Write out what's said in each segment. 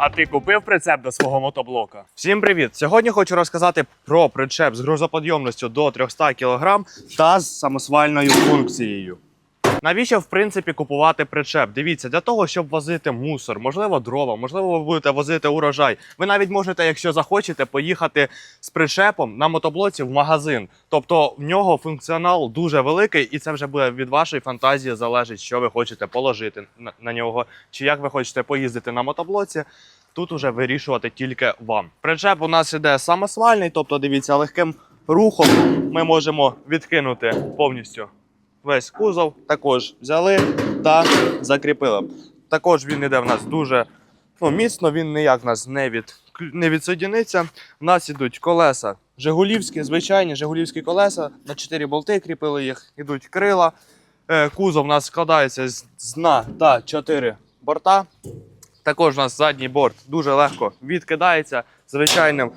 А ти купив прицеп до свого мотоблока? Всім привіт! Сьогодні хочу розказати про причеп з грузоподйомністю до 300 кг та з самосвальною функцією. Навіщо в принципі купувати причеп? Дивіться, для того, щоб возити мусор, можливо, дрова, можливо, ви будете возити урожай. Ви навіть можете, якщо захочете, поїхати з причепом на мотоблоці в магазин. Тобто в нього функціонал дуже великий, і це вже буде від вашої фантазії залежить, що ви хочете положити на, нього, чи як ви хочете поїздити на мотоблоці. Тут уже вирішувати тільки вам. Причеп у нас іде самосвальний, тобто дивіться, легким рухом ми можемо відкинути повністю весь кузов також взяли та закріпили. Також він іде в нас дуже ну, міцно, він ніяк в нас не, від, не відсоединиться. У нас ідуть колеса Жигулівські, звичайні Жигулівські колеса. На 4 болти кріпили їх, ідуть крила. Е, Кузов у нас складається з дна та 4 борта. Також у нас задній борт дуже легко відкидається звичайним,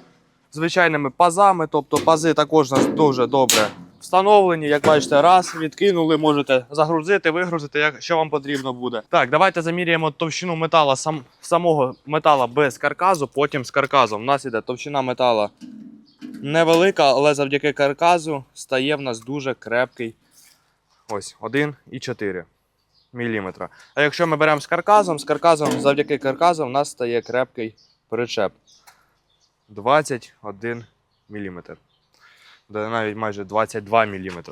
звичайними пазами. Тобто пази також у нас дуже добре встановлені. Як бачите, раз відкинули, можете загрузити, вигрузити, як що вам потрібно буде. Так, давайте заміряємо товщину метала сам, самого метала без карказу, потім з карказом. У нас іде товщина метала невелика, але завдяки карказу стає в нас дуже крепкий. Ось 1,4 мм. А якщо ми беремо з карказом, з карказом, завдяки карказу, в нас стає крепкий причеп. 21 мм. Навіть майже 22 мм.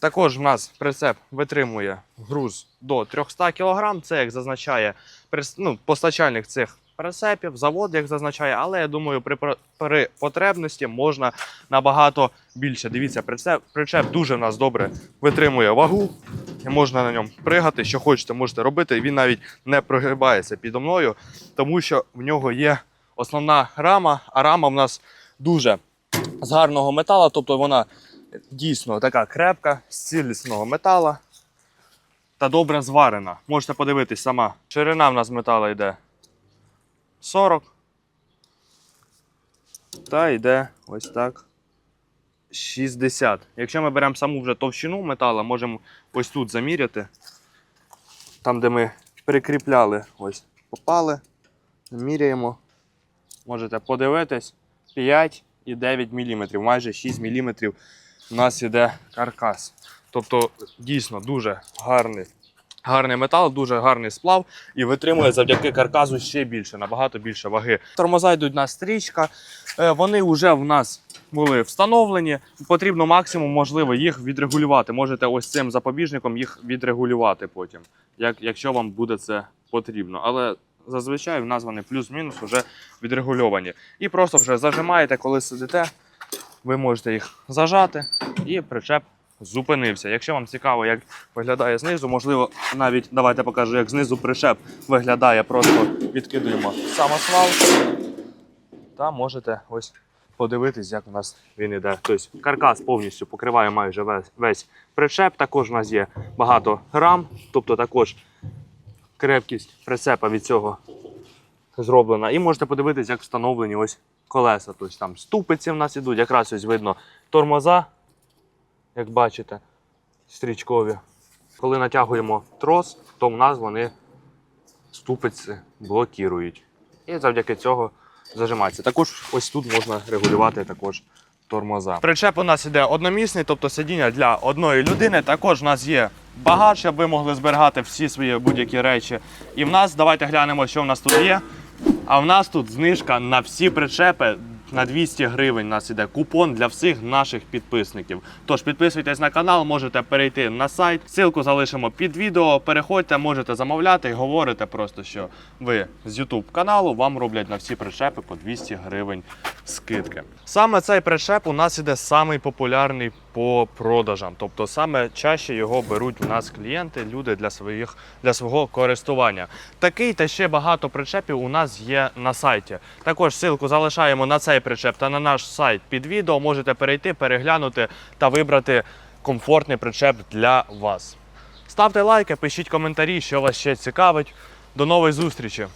Також в нас прицеп витримує груз до 300 кг. Це як зазначає ну, постачальник цих прицепів, завод, як зазначає, але я думаю, при, при потребності можна набагато більше. Дивіться, прицеп, причеп дуже в нас добре витримує вагу. Можна на ньому пригати, що хочете, можете робити. Він навіть не прогибається підо мною, тому що в нього є основна рама, а рама в нас дуже з гарного металу, тобто вона дійсно така крепка, з цілісного метала та добре зварена. Можете подивитись сама. Ширина в нас металу йде 40. Та йде ось так. 60. Якщо ми беремо саму вже товщину метала, можемо ось тут заміряти. Там, де ми прикріпляли, ось попали. Міряємо. Можете подивитись. 5,9 мм, майже 6 мм у нас іде каркас. Тобто, дійсно дуже гарний. Гарний метал, дуже гарний сплав і витримує завдяки карказу ще більше, набагато більше ваги. Тормоза йдуть у нас стрічка. Е, Вони вже в нас були встановлені. Потрібно максимум можливо їх відрегулювати. Можете ось цим запобіжником їх відрегулювати потім, як, якщо вам буде це потрібно. Але зазвичай в нас вони плюс-мінус вже відрегульовані. І просто вже зажимаєте, коли сидите, ви можете їх зажати і причеп зупинився. Якщо вам цікаво, як виглядає знизу, можливо, навіть давайте покажу, як знизу причеп виглядає. Просто відкидуємо самосвал та можете ось подивитись, як у нас він іде. Тобто каркас повністю покриває майже весь, весь причеп. Також у нас є багато рам, тобто також крепкість прицепа від цього зроблена. І можете подивитись, як встановлені ось колеса. Тобто там ступиці в нас ідуть, якраз ось видно тормоза, як бачите, стрічкові. Коли натягуємо трос, то в нас вони ступиці блокірують. І завдяки цього зажимається. Також ось тут можна регулювати також тормоза. Причеп у нас іде одномісний, тобто сидіння для одної людини. Також у нас є багаж, щоб ви могли зберігати всі свої будь-які речі. І в нас, давайте глянемо, що в нас тут є. А в нас тут знижка на всі причепи на 200 гривень. У нас іде купон для всіх наших підписників. Тож підписуйтесь на канал, можете перейти на сайт. Ссылку залишимо під відео. Переходьте, можете замовляти і говорите просто, що ви з YouTube каналу вам роблять на всі причепи по 200 гривень скидки. Саме цей причеп у нас іде самий популярний по продажам. Тобто саме чаще його беруть у нас клієнти, люди для своїх для свого користування. Такий та ще багато причепів у нас є на сайті. Також ссылку залишаємо на цей причеп та на наш сайт під відео. Можете перейти, переглянути та вибрати комфортний причеп для вас. Ставте лайки, пишіть коментарі, що вас ще цікавить. До нової зустрічі!